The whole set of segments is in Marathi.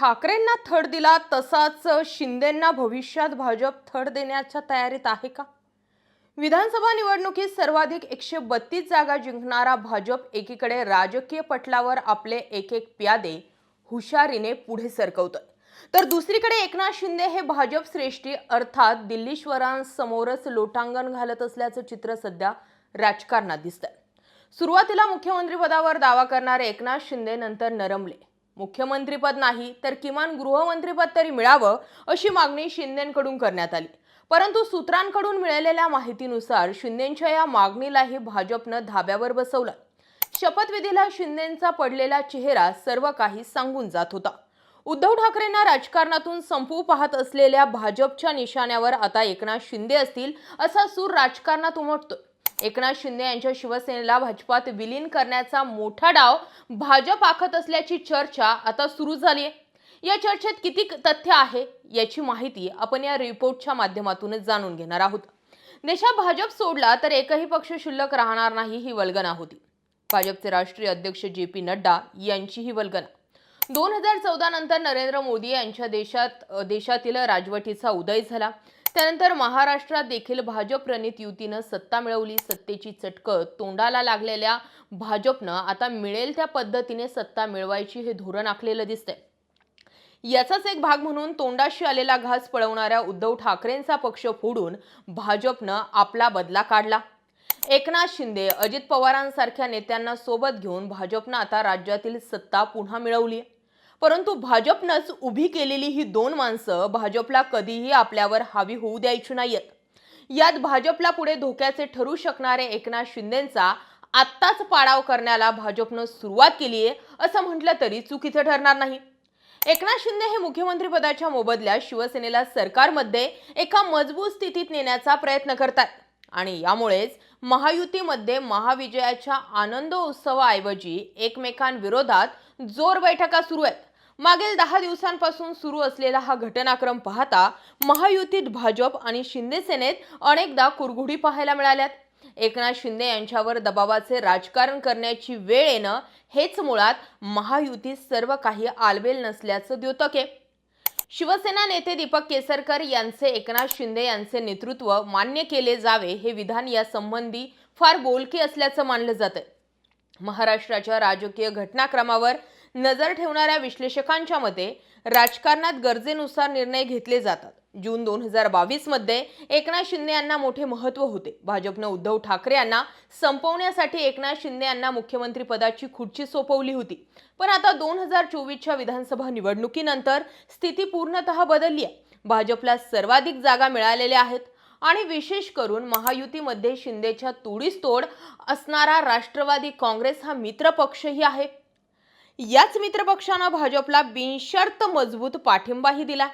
ठाकरेंना थड दिला तसाच शिंदेंना भविष्यात भाजप थड देण्याच्या तयारीत आहे का? विधानसभा निवडणुकीत सर्वाधिक एकशे बत्तीस जागा जिंकणारा भाजप एकीकडे राजकीय पटलावर आपले एक एक प्यादे हुशारीने पुढे सरकवतोय. तर दुसरीकडे एकनाथ शिंदे हे भाजप श्रेष्ठी अर्थात दिल्लीश्वरांसमोरच लोटांगण घालत असल्याचं चित्र सध्या राजकारणात दिसतंय. सुरुवातीला मुख्यमंत्रीपदावर दावा करणारे एकनाथ शिंदे नंतर नरमले. मुख्यमंत्रीपद नाही तर किमान गृहमंत्रीपद तरी मिळावं अशी मागणी शिंदेकडून करण्यात आली. परंतु सूत्रांकडून मिळालेल्या माहितीनुसार शिंदेच्या या मागणीलाही भाजपनं धाब्यावर बसवलं. शपथविधीला शिंदेचा पडलेला चेहरा सर्व काही सांगून जात होता. उद्धव ठाकरेंना राजकारणातून संपवू पाहत असलेल्या भाजपच्या निशाण्यावर आता एकनाथ शिंदे असतील असा सूर राजकारणात उमटतोय. एकनाथ शिंदे यांच्या शिवसेनेला भाजपात विलीन करण्याचा मोठा डाव भाजप आखत असल्याची चर्चा आता सुरू झाली आहे या चर्चेत किती तथ्य आहे याची माहिती आपण या रिपोर्टच्या माध्यमातूनच जाणून घेणार आहोत. देशात भाजप सोडला तर एकही पक्ष शिल्लक राहणार नाही ही वल्गना होती. भाजपचे राष्ट्रीय अध्यक्ष जे पी नड्डा यांची ही वल्गना. दोन हजार चौदा नंतर नरेंद्र मोदी यांच्या देशात देशातील राजवटीचा उदय झाला. त्यानंतर महाराष्ट्रात देखील भाजप प्रणित युतीनं सत्ता मिळवली. सत्तेची चटकं तोंडाला लागलेल्या भाजपनं आता मिळेल त्या पद्धतीने सत्ता मिळवायची हे धोरण आखलेलं दिसतंय. याचाच एक भाग म्हणून तोंडाशी आलेला घास पळवणाऱ्या उद्धव ठाकरेंचा पक्ष फोडून भाजपनं आपला बदला काढला. एकनाथ शिंदे अजित पवारांसारख्या नेत्यांना सोबत घेऊन भाजपनं आता राज्यातील सत्ता पुन्हा मिळवली परंतु भाजपनंच उभी केलेली ही दोन माणसं भाजपला कधीही आपल्यावर हावी होऊ द्यायची नाहीयेत यात भाजपला पुढे धोक्याचे ठरू शकणारे एकनाथ शिंदेचा आत्ताच पाडाव करण्याला भाजपनं सुरुवात केली आहे असं म्हटलं तरी चुकीचं ठरणार नाही. एकनाथ शिंदे हे मुख्यमंत्रीपदाच्या मोबदल्यात शिवसेनेला सरकारमध्ये एका मजबूत स्थितीत नेण्याचा प्रयत्न करतात आणि यामुळेच महायुतीमध्ये महाविजयाच्या आनंद उत्सवाऐवजी एकमेकांविरोधात जोर बैठका सुरू आहेत. मागील दहा दिवसांपासून सुरू असलेला हा घटनाक्रम पाहता महायुतीत भाजप आणि शिंदे सेनेत अनेकदा कुरघुडी पाहायला मिळाल्यात. एकनाथ शिंदे यांच्यावर दबावाचे राजकारण करण्याची वेळ येणं हेच मुळात महायुतीत सर्व काही आलबेल नसल्याचं द्योतक आहे. शिवसेना नेते दीपक केसरकर यांचे एकनाथ शिंदे यांचे नेतृत्व मान्य केले जावे हे विधान या संबंधी फार बोलके असल्याचं मानलं जातं महाराष्ट्राच्या राजकीय घटनाक्रमावर नजर ठेवणाऱ्या विश्लेषकांच्या मते राजकारणात गरजेनुसार निर्णय घेतले जातात. जून दोन हजार बावीसमध्ये एकनाथ शिंदे यांना मोठे महत्त्व होते. भाजपनं उद्धव ठाकरे यांना संपवण्यासाठी एकनाथ शिंदे यांना मुख्यमंत्रीपदाची खुर्ची सोपवली होती. पण आता दोन हजार चोवीसच्या विधानसभा निवडणुकीनंतर स्थिती पूर्णतः बदलली आहे. भाजपला सर्वाधिक जागा मिळालेल्या आहेत आणि विशेष करून महायुतीमध्ये शिंदेच्या तोडीस तोड असणारा राष्ट्रवादी काँग्रेस हा मित्रपक्षही आहे. याच मित्रपक्षानं भाजपला बिनशर्त मजबूत पाठिंबाही दिला.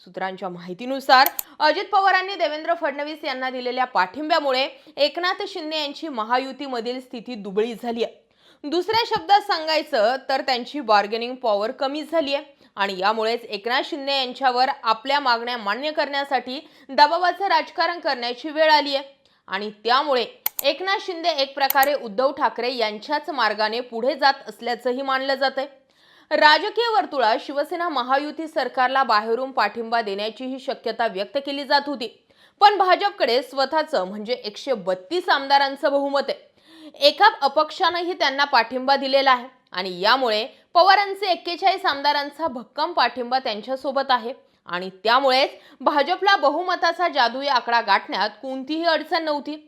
सूत्रांच्या माहितीनुसार अजित पवारांनी देवेंद्र फडणवीस यांना दिलेल्या पाठिंब्यामुळे एकनाथ शिंदे यांची महायुतीमधील स्थिती दुबळी झाली आहे दुसऱ्या शब्दात सांगायचं तर त्यांची बार्गेनिंग पॉवर कमी झाली आहे आणि यामुळेच एकनाथ शिंदे यांच्यावर आपल्या मागण्या मान्य करण्यासाठी दबावाचं राजकारण करण्याची वेळ आली आहे आणि त्यामुळे एकनाथ शिंदे एक प्रकारे उद्धव ठाकरे यांच्याच मार्गाने पुढे जात असल्याचंही मानलं जातंय. राजकीय वर्तुळात शिवसेना महायुती सरकारला बाहेरून पाठिंबा देण्याचीही शक्यता व्यक्त केली जात होती. पण भाजपकडे स्वतःचं म्हणजे एकशे बत्तीस आमदारांचं बहुमत आहे. एका अपक्षानंही त्यांना पाठिंबा दिलेला आहे आणि यामुळे पवारांचे एक्केचाळीस आमदारांचा भक्कम पाठिंबा त्यांच्यासोबत आहे. आणि त्यामुळेच भाजपला बहुमताचा जादुई आकडा गाठण्यात कोणतीही अडचण नव्हती.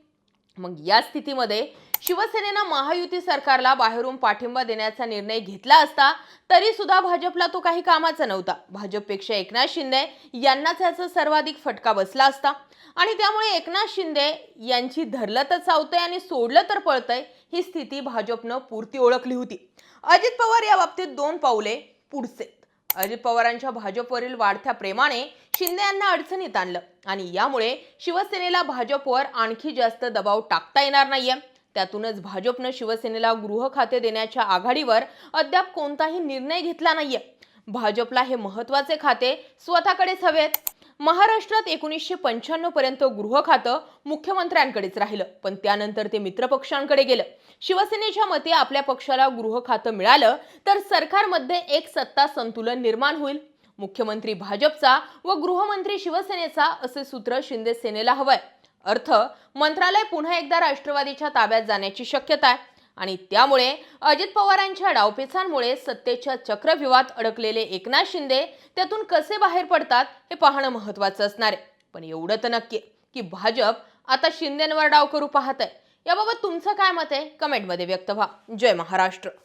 मग या स्थितीमध्ये शिवसेनेनं महायुती सरकारला बाहेरून पाठिंबा देण्याचा निर्णय घेतला असता तरी सुद्धा भाजपला तो काही कामाचा नव्हता. भाजपपेक्षा एकनाथ शिंदे यांनाच याचा सर्वाधिक फटका बसला असता. आणि त्यामुळे एकनाथ शिंदे यांची धरलं तर चावतंय आणि सोडलं तर पळतंय ही स्थिती भाजपनं पुरती ओळखली होती. अजित पवार या बाबतीत दोन पावले पुढचे. अजित पवारांच्या भाजपवरील वाढत्या प्रेमाने शिंदे यांना अडचणीत आणलं. आणि यामुळे शिवसेनेला भाजपवर आणखी जास्त दबाव टाकता येणार नाहीये. त्यातूनच भाजपनं शिवसेनेला गृह खाते देण्याच्या आघाडीवर अद्याप कोणताही निर्णय घेतला नाहीये. भाजपला हे महत्त्वाचे खाते स्वतःकडेच हवेत. महाराष्ट्रात एकोणीसशे पंच्याण्णव पर्यंत गृह खातं मुख्यमंत्र्यांकडेच राहिलं पण त्यानंतर ते मित्रपक्षांकडे गेलं. शिवसेनेच्या मते आपल्या पक्षाला गृह खातं मिळालं तर सरकारमध्ये एक सत्ता संतुलन निर्माण होईल. मुख्यमंत्री भाजपचा व गृहमंत्री शिवसेनेचा असे सूत्र शिंदे सेनेला हवंय. अर्थ मंत्रालय पुन्हा एकदा राष्ट्रवादीच्या ताब्यात जाण्याची शक्यता आहे. आणि त्यामुळे अजित पवारांच्या डावपेचांमुळे सत्तेच्या चक्रव्यूहात अडकलेले एकनाथ शिंदे त्यातून कसे बाहेर पडतात हे पाहणं महत्वाचं असणार आहे. पण एवढं तर नक्की की भाजप आता शिंदेंवर डाव करू पाहत आहे याबाबत तुमचं काय मत आहे? कमेंटमध्ये व्यक्त व्हा. जय महाराष्ट्र.